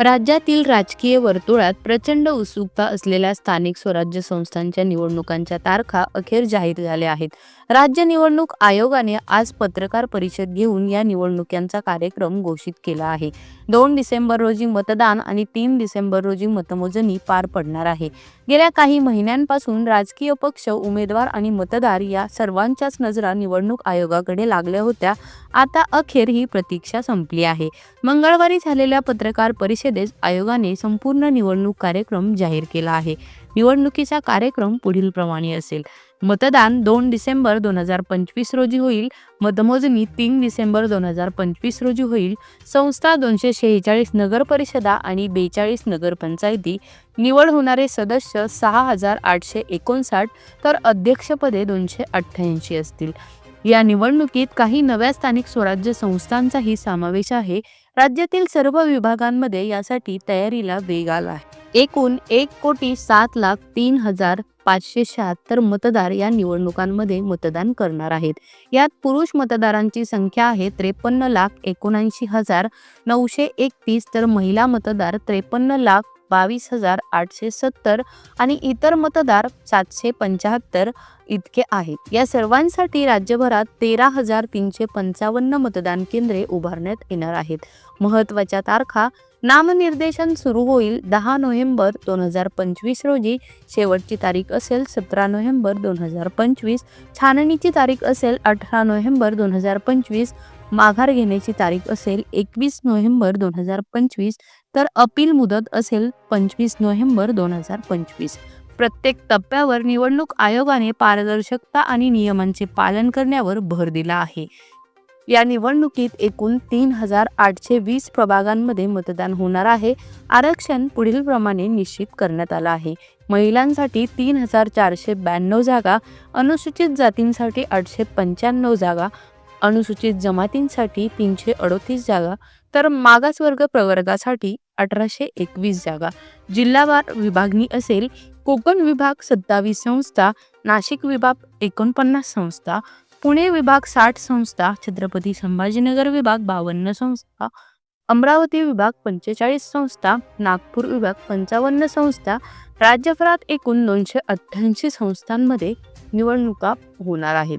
राज्यातील राजकीय वर्तुळात प्रचंड उत्सुकता असलेल्या स्थानिक स्वराज्य संस्थांच्या निवडणुकांच्या तारखा अखेर जाहीर झाल्या आहेत. राज्य निवडणूक आयोगाने आज पत्रकार परिषद घेऊन या निवडणुकांचा कार्यक्रम घोषित केला आहे. दोन डिसेंबर रोजी मतदान आणि तीन डिसेंबर रोजी मतमोजणी पार पडणार आहे. गेल्या काही महिन्यांपासून राजकीय पक्ष उमेदवार आणि मतदार या सर्वांच्याच नजरा निवडणूक आयोगाकडे लागल्या होत्या. आता अखेर ही प्रतीक्षा संपली आहे. मंगळवारी झालेल्या पत्रकार परिषदेस आयोगाने संपूर्ण निवडणूक कार्यक्रम जाहीर केला आहे. निवडणुकीचा कार्यक्रम पुढीलप्रमाणे असेल. मतदान दोन डिसेंबर दोन हजार पंचवीस रोजी होईल. मतमोजणी तीन डिसेंबर दोन हजार पंचवीस रोजी होईल. संस्था दोनशे शेहेचाळीस नगरपरिषदा आणि बेचाळीस नगरपंचायती निवड होणारे सदस्य सहा हजार आठशे एकोणसाठ तर अध्यक्षपदे दोनशे अठ्ठ्याऐंशी असतील. या निवडणुकीत काही नव्या स्थानिक स्वराज्य संस्थांचाही समावेश आहे. राज्यातील सर्व विभागांमध्ये यासाठी तयारीला वेग आला आहे. एकूण एक कोटी सात लाख तीन हजार पाचशे शहात्तर मतदार या निवडणुकांमध्ये मतदान करणार आहेत. यात पुरुष मतदारांची संख्या आहे त्रेपन्न लाख एकोणऐंशी हजार नऊशे एकतीस तर महिला मतदार त्रेपन्न लाख बावीस हजार आठशे सत्तर आणि इतर मतदार सातशे पंच्याहत्तर इतके आहेत. या सर्वांसाठी राज्यभरात तेरा हजार तीनशे पंचावन्न मतदान केंद्रे उभारण्यात येणार आहेत. महत्त्वाच्या तारखा नामनिर्देशन सुरू होईल दहा नोव्हेंबर दोन हजार पंचवीस रोजी. शेवटची तारीख असेल सतरा नोव्हेंबर दोन हजार पंचवीस. छाननीची तारीख असेल अठरा नोव्हेंबर दोन हजार पंचवीस. माघार घेण्याची तारीख असेल एकवीस नोव्हेंबर दोन हजार पंचवीस. तर अपील मुदत असेल पंचवीस नोव्हेंबर दोन हजार पंचवीस. प्रत्येक टप्प्यावर निवडणूक आयोगाने पारदर्शकता आणि नियमांचे पालन करण्यावर भर दिला आहे. या निवडणुकीत एकूण तीन हजार आठशे वीस प्रभागांमध्ये मतदान होणार आहे. आरक्षण पुढीलप्रमाणे निश्चित करण्यात आलं आहे. महिलांसाठी तीन हजार चारशे ब्याण्णव जागा अनुसूचित जातींसाठी आठशे पंच्याण्णव जागा अनुसूचित जमातींसाठी तीनशे अडोतीस जागा तर मागासवर्ग प्रवर्गासाठी अठराशे एकवीस जागा. जिल्हावार विभागणी असेल कोकण विभाग सत्तावीस संस्था नाशिक विभाग एकोणपन्नास संस्था पुणे विभाग साठ संस्था छत्रपती संभाजीनगर विभाग बावन्न संस्था अमरावती विभाग पंचेचाळीस संस्था नागपूर विभाग पंचावन्न संस्था राज्यभरात एकूण दोनशे अठ्ठ्याऐंशी संस्थांमध्ये निवडणुका होणार आहेत.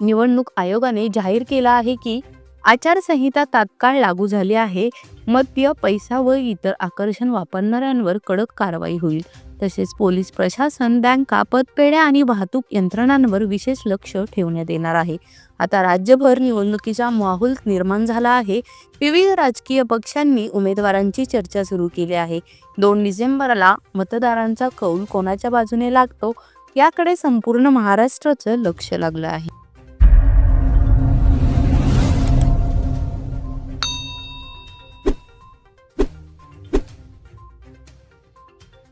निवडणूक आयोगाने जाहीर केला आहे की आचारसंहिता तात्काळ लागू झाली आहे मद्य पैसा व इतर आकर्षण वापरणाऱ्यांवर कडक कारवाई होईल. तसेच पोलीस प्रशासन बँका पतपेढ्या आणि वाहतूक यंत्रणांवर विशेष लक्ष ठेवण्यात येणार आहे. आता राज्यभर निवडणुकीचा माहोल निर्माण झाला आहे. विविध राजकीय पक्षांनी उमेदवारांची चर्चा सुरू केली आहे. दोन डिसेंबरला मतदारांचा कौल कोणाच्या बाजूने लागतो याकडे संपूर्ण महाराष्ट्राचं लक्ष लागलं आहे.